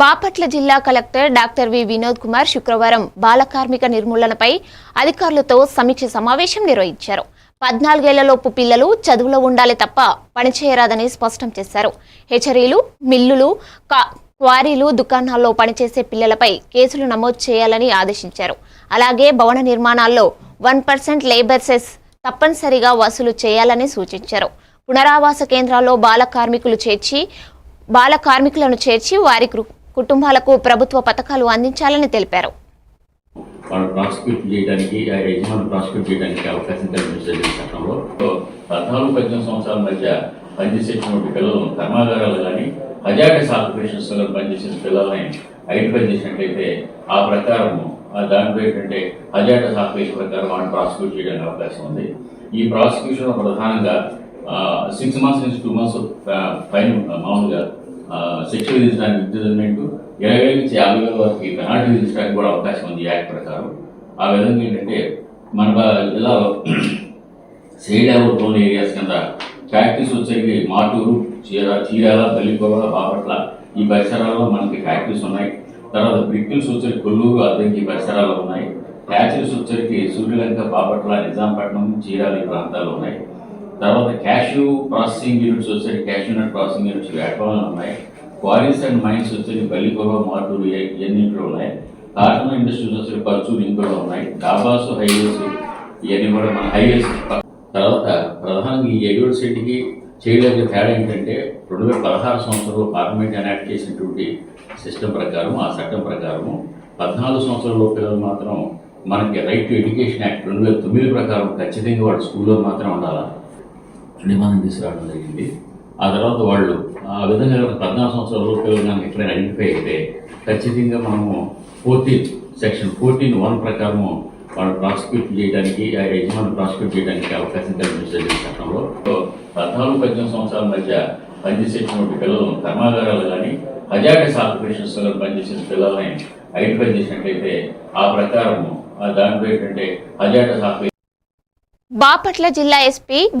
బాపట్ల జిల్లా collector doctor V Vinod Kumar శుక్రవారం బాల కార్మిక నిర్మూలనపై అధికారులతో సమీక్ష సమావేశం నిర్వహించారు. పద్నాలుగేళ్ళలోపు పిల్లలు చదువులో ఉండాలి తప్ప పనిచేయరాదని స్పష్టం చేశారు. హెచ్చరీలు మిల్లులు క్వారీలు దుకాణాల్లో పనిచేసే పిల్లలపై కేసులు నమోదు చేయాలని ఆదేశించారు. అలాగే భవన నిర్మాణాల్లో వన్ పర్సెంట్ లేబర్ సెస్ తప్పనిసరిగా వసూలు చేయాలని సూచించారు. పునరావాస కేంద్రాల్లో బాల కార్మికులు చేర్చి బాల కార్మికులను చేర్చి వారి కుటుంబాలకు ప్రభుత్వ పథకాలు అందించాలని తెలిపారు. వాళ్ళు ప్రాసిక్యూట్ చేయడానికి ఆ యజమాని ప్రాసిక్యూట్ చేయడానికి అవకాశం కల్పించలేదు చట్టంలో. సో పద్నాలుగు పద్దెనిమిది సంవత్సరాల మధ్య పనిచేసేటువంటి పిల్లలను కర్మాగారాలు కానీ హజార్డస్ ఆపరేషన్స్లో పనిచేసిన పిల్లల్ని ఐడెంటిఫై చేసినట్లయితే ఆ ప్రకారం దాంట్లో ఏంటంటే హజార్డస్ ఆపరేషన్ ప్రకారం వాళ్ళని ప్రాసిక్యూట్ చేయడానికి అవకాశం ఉంది. ఈ ప్రాసిక్యూషన్ ప్రధానంగా సిక్స్ మంత్స్ నుంచి టూ మంత్స్ ఫైన్ మామూలుగా శిక్ష విధించడానికి ఇంప్రిజన్మెంట్ ఇరవై వేల నుంచి యాభై వేల వరకు పెనాల్టీ విధించడానికి కూడా అవకాశం ఉంది యాక్ట్ ప్రకారం. ఆ విధంగా ఏంటంటే మన ఇలా జిల్లాలో సైడ్ అవర్ ఏరియాస్ కింద ఫ్యాక్టరీస్ వచ్చేవి మాటూరు చీర చీరాల బల్లికోవ బాపట్ల ఈ పరిసరాల్లో మనకి ఫ్యాక్టరీస్ ఉన్నాయి. తర్వాత బ్రిక్కిల్స్ వచ్చే కొల్లూరు అద్దెకి పరిసరాల్లో ఉన్నాయి. ఫ్యాక్టరీస్ వచ్చేకి సూర్యలంక బాపట్ల నిజాంపట్నం చీరాల ఈ ప్రాంతాల్లో ఉన్నాయి. తర్వాత క్యాష్యూ ప్రాసెసింగ్ యూనిట్స్ వచ్చే క్యాష్యూ నట్ ప్రాసెసింగ్ యూనిట్స్ వేటవాళ్ళు ఉన్నాయి. క్వారీస్ అండ్ మైన్స్ వచ్చేసి బల్లికోవ మాటూరు ఇవన్నీ కూడా ఉన్నాయి. కార్టన్ ఇండస్ట్రీస్ వచ్చే పర్చూరు ఇంకోటి ఉన్నాయి. డాబాస్ హైవేస్ ఇవన్నీ కూడా మన హైవేస్. తర్వాత ప్రధానంగా ఈ ఎడ్వర్డ్ సిటీకి చేయలేక తేడా ఏంటంటే రెండు వేల పదహారు సంవత్సరంలో పార్లమెంట్ ఎనాక్ట్ చేసినటువంటి సిస్టమ్ ప్రకారం ఆ చట్టం ప్రకారము పద్నాలుగు సంవత్సరాల పిల్లలు మాత్రం మనకి రైట్ టు ఎడ్యుకేషన్ యాక్ట్ రెండు వేల తొమ్మిది ప్రకారం ఖచ్చితంగా వాడు స్కూల్లో మాత్రం ఉండాలి? నిబంధన తీసుకురావడం జరిగింది. ఆ తర్వాత వాళ్ళు ఆ విధంగా పద్నాలుగు సంవత్సరాల లోపు కనుక ఎక్కడైనా ఐడెంటిఫై అయితే ఖచ్చితంగా మనము ఫోర్టీన్ సెక్షన్ ఫోర్టీన్ వన్ ప్రకారము వాళ్ళు ప్రాసిక్యూట్ చేయడానికి ఆ యజమాని ప్రాసిక్యూట్ చేయడానికి అవకాశం కల్పించలేదు చట్టంలో. సో పద్నాలుగు పద్దెనిమిది సంవత్సరాల మధ్య పనిచేసేటువంటి పిల్లలను కర్మాగారాలు కానీ హజార్డస్ ఆపరేషన్స్ పనిచేసిన పిల్లల్ని ఐడెంటిఫై చేసినట్లయితే ఆ ప్రకారము ఆ దాంట్లో ఏంటంటే హజార్డస్ ఆపరేషన్ బాపట్ల జిల్లా ఎస్పీ